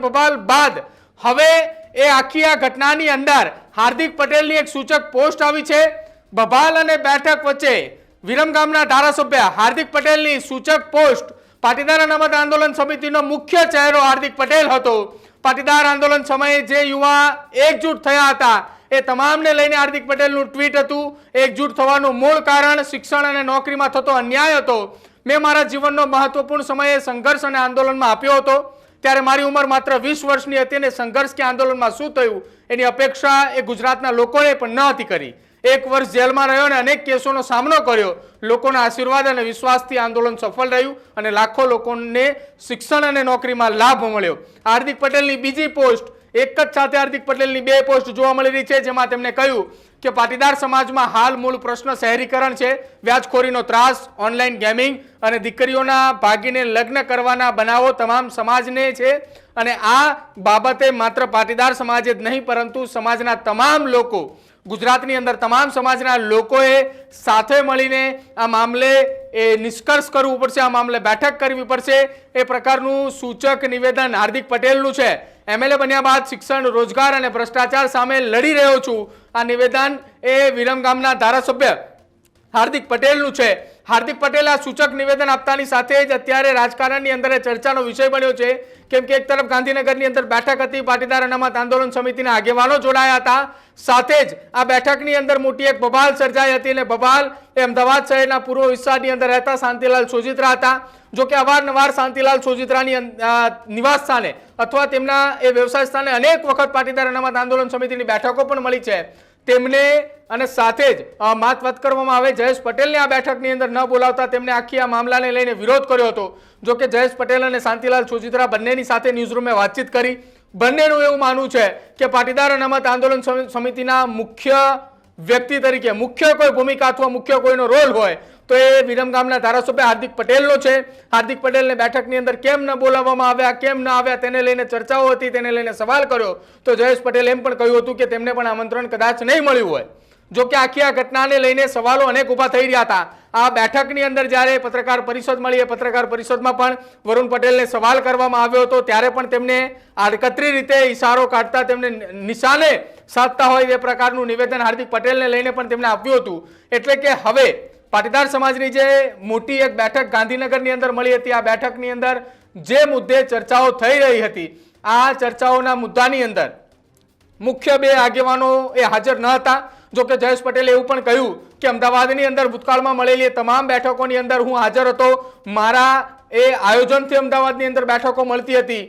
બબાલ બાદ હવે એ આખી આ ઘટનાની અંદર હાર્દિક પટેલની એક સૂચક પોસ્ટ આવી છે. બબાલ અને બેઠક વચ્ચે વિરમગામના ધારાસભ્ય હાર્દિક પટેલની સૂચક પોસ્ટ પાટીદાર અનામત આંદોલન સમિતિનો મુખ્ય ચહેરો હાર્દિક પટેલ હતો. પાટીદાર આંદોલન સમયે જે યુવા એકજૂટ થયા હતા એ તમામને લઈને હાર્દિક પટેલનું ટ્વીટ હતું. એકજૂટ થવાનું મૂળ કારણ શિક્ષણ અને નોકરીમાં થતો અન્યાય હતો. મેં મારા જીવનનો મહત્વપૂર્ણ સમયે સંઘર્ષ અને આંદોલનમાં આપ્યો હતો. ત્યારે મારી ઉંમર માત્ર વીસ વર્ષની હતી અને સંઘર્ષ કે આંદોલનમાં શું થયું, એની અપેક્ષા એ ગુજરાતના લોકોએ પણ ન હતી કરી. એક વર્ષ જેલમાં રહ્યો અને અનેક કેસોનો સામનો કર્યો. લોકોના આશીર્વાદ અને વિશ્વાસથી આંદોલન સફળ રહ્યું અને લાખો લોકોને શિક્ષણ અને નોકરીમાં લાભ મળ્યો. હાર્દિક પટેલની બીજી પોસ્ટ, એક જ સાથે હાર્દિક પટેલની બે પોસ્ટ જોવા મળી રહી છે, જેમાં તેમણે કહ્યું કે પાટીદાર સમાજમાં હાલ મૂળ પ્રશ્ન શહેરીકરણ છે, વ્યાજખોરીનો ત્રાસ, ઓનલાઈન ગેમિંગ અને દીકરીઓના ભાગીને લગ્ન કરવાના બનાવો તમામ સમાજને છે. અને આ બાબતે માત્ર પાટીદાર સમાજ જ નહીં, પરંતુ સમાજના તમામ લોકો, ગુજરાતની અંદર તમામ સમાજના લોકોએ સાથે મળીને આ મામલે એ નિષ્કર્ષ કરવું પડશે, આ મામલે બેઠક કરવી પડશે. એ પ્રકારનું સૂચક નિવેદન હાર્દિક પટેલનું છે. એમએલએ બન્યા બાદ શિક્ષણ, રોજગાર અને ભ્રષ્ટાચાર સામે લડી રહ્યો છું. આ નિવેદન એ વિરમગામના ધારાસભ્ય હાર્દિક પટેલનું છે. હાર્દિક પટેલ આ સૂચક નિવેદન આપતાની સાથે જ અત્યારે રાજકારણની અંદર ચર્ચાનો વિષય બન્યો છે. કેમ કે એક તરફ ગાંધીનગરની અંદર બેઠક હતી, પાટીદાર અનામત આંદોલન સમિતિના આગેવાનો જોડાયા હતા. સાથે જ આ બેઠકની અંદર મોટી એક બબાલ સર્જાઈ હતી અને બબાલ એ અમદાવાદ શહેરના પૂર્વ વિસ્તારની અંદર રહેતા શાંતિલાલ સોજિત્રા હતા. જો કે અવારનવાર શાંતિલાલ સોજિત્રાની નિવાસ સ્થાને અથવા તેમના એ વ્યવસાય સ્થાને અનેક વખત પાટીદાર અનામત આંદોલન સમિતિની બેઠકો પણ મળી છે. તેમને અને સાથે જ માત વાત કરવામાં આવે. જયેશ પટેલને આ બેઠકની અંદર ન બોલાવતા તેમને આખી આ મામલાને લઈને વિરોધ કર્યો હતો. જો કે જયેશ પટેલ અને શાંતિલાલ સોજિત્રા બંનેની સાથે ન્યૂઝરૂમે વાતચીત કરી. બંનેનું એવું માનવું છે કે પાટીદાર અનામત આંદોલન સમિ- સમિતિના મુખ્ય વ્યક્તિ તરીકે મુખ્ય કોઈ ભૂમિકા અથવા મુખ્ય કોઈનો રોલ હોય તો એ વિરમગામના ધારાસભ્ય હાર્દિક પટેલનો છે. હાર્દિક પટેલને બેઠકની અંદર કેમ ન બોલાવવામાં આવ્યા, કેમ ન આવ્યા, તેને લઈને ચર્ચાઓ હતી, તેને લઈને સવાલ કર્યો. તો જયેશ પટેલ એમ પણ કહ્યું હતું કે તેમને પણ આમંત્રણ કદાચ નહીં મળ્યું હોય. જો કે આખી આ ઘટનાને લઈને સવાલો અનેક ઊભા થઈ રહ્યા હતા. આ બેઠકની અંદર જ્યારે પત્રકાર પરિષદ મળી, એ પત્રકાર પરિષદમાં પણ વરુણ પટેલને સવાલ કરવામાં આવ્યો હતો. ત્યારે પણ તેમને આડકતરી રીતે ઇશારો કાઢતા તેમને નિશાને સાધતા હોય એ પ્રકારનું નિવેદન હાર્દિક પટેલને લઈને પણ તેમને આપ્યું હતું. એટલે કે હવે પાટીદાર સમાજની જે મોટી એક બેઠક ગાંધીનગરની અંદર મળી હતી, આ બેઠકની અંદર જે મુદ્દે ચર્ચાઓ થઈ રહી હતી, આ ચર્ચાઓના મુદ્દાની અંદર મુખ્ય બે આગેવાનો એ હાજર ન હતા. જો કે જયેશ પટેલે એવું પણ કહ્યું કે અમદાવાદની અંદર ભૂતકાળમાં મળેલી તમામ બેઠકોની અંદર હું હાજર હતો. મારા એ આયોજનથી અમદાવાદની અંદર બેઠકો મળતી હતી.